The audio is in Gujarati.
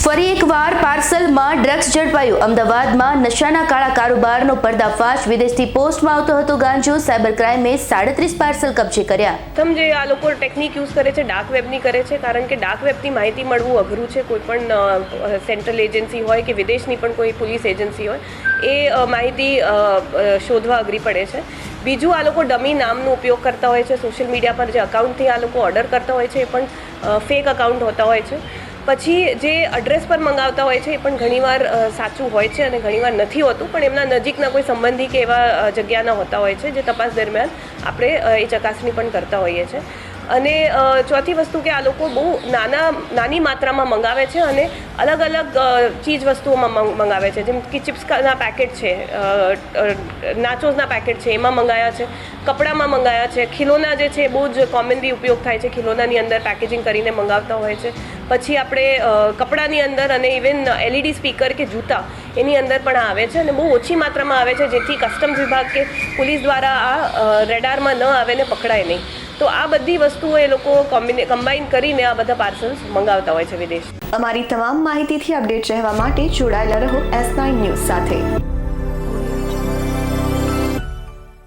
ફરી એકવાર પાર્સલમાં ડ્રગ્સ ઝડપાયું. અમદાવાદમાં નશાના કાળા કારોબારનો પર્દાફાશ. વિદેશથી પોસ્ટમાં આવતો હતો ગાંજો. સાયબર ક્રાઇમે સાડત્રીસ પાર્સલ કબજે કર્યા. પ્રથમ જે આ લોકો ટેકનિક યુઝ કરે છે, ડાર્ક વેબની કરે છે, કારણ કે ડાર્ક વેબની માહિતી મળવું અઘરું છે. કોઈ પણ સેન્ટ્રલ એજન્સી હોય કે વિદેશની પણ કોઈ પોલીસ એજન્સી હોય, એ માહિતી શોધવા અઘરી પડે છે. બીજું, આ લોકો ડમી નામનો ઉપયોગ કરતા હોય છે. સોશિયલ મીડિયા પર જે અકાઉન્ટથી આ લોકો ઓર્ડર કરતા હોય છે, એ પણ ફેક અકાઉન્ટ હોતા હોય છે. પછી જે એડ્રેસ પર મંગાવતા હોય છે એ પણ ઘણીવાર સાચું હોય છે અને ઘણીવાર નથી હોતું, પણ એમના નજીકના કોઈ સંબંધી કે એવા જગ્યાના હોતા હોય છે જે તપાસ દરમિયાન આપણે એ ચકાસણી પણ કરતા હોઈએ છીએ. અને ચોથી વસ્તુ કે આ લોકો બહુ નાના નાની માત્રામાં મંગાવે છે અને અલગ અલગ ચીજ વસ્તુઓમાં મંગાવે છે. જેમ કે ચિપ્સના પેકેટ છે અ, પેકેટ છે એમાં મંગાયા છે કપડામાં મંગાયા છે ખિલોના જે છે બહુ જ કોમનલી ઉપયોગ થાય છે ખિલોનાની અંદર પેકેજિંગ કરીને મંગાવતા હોય છે. પછી આપણે કપડાની અંદર અને ઇવન એલઈડી સ્પીકર કે જૂતા એની અંદર પણ આવે છે અને બહુ ઓછી માત્રામાં આવે છે જેથી કસ્ટમ્સ વિભાગ કે પોલીસ દ્વારા આ રેડારમાં ન આવે ને પકડાય નહીં. તો આ બધી વસ્તુઓ એ લોકો કમ્બાઈન કરીને આ બધા પાર્સલ્સ મંગાવતા હોય છે વિદેશ અમારી તમામ માહિતીથી અપડેટ રહેવા માટે જોડાયેલા રહો એસ નાઇન ન્યૂઝ સાથે.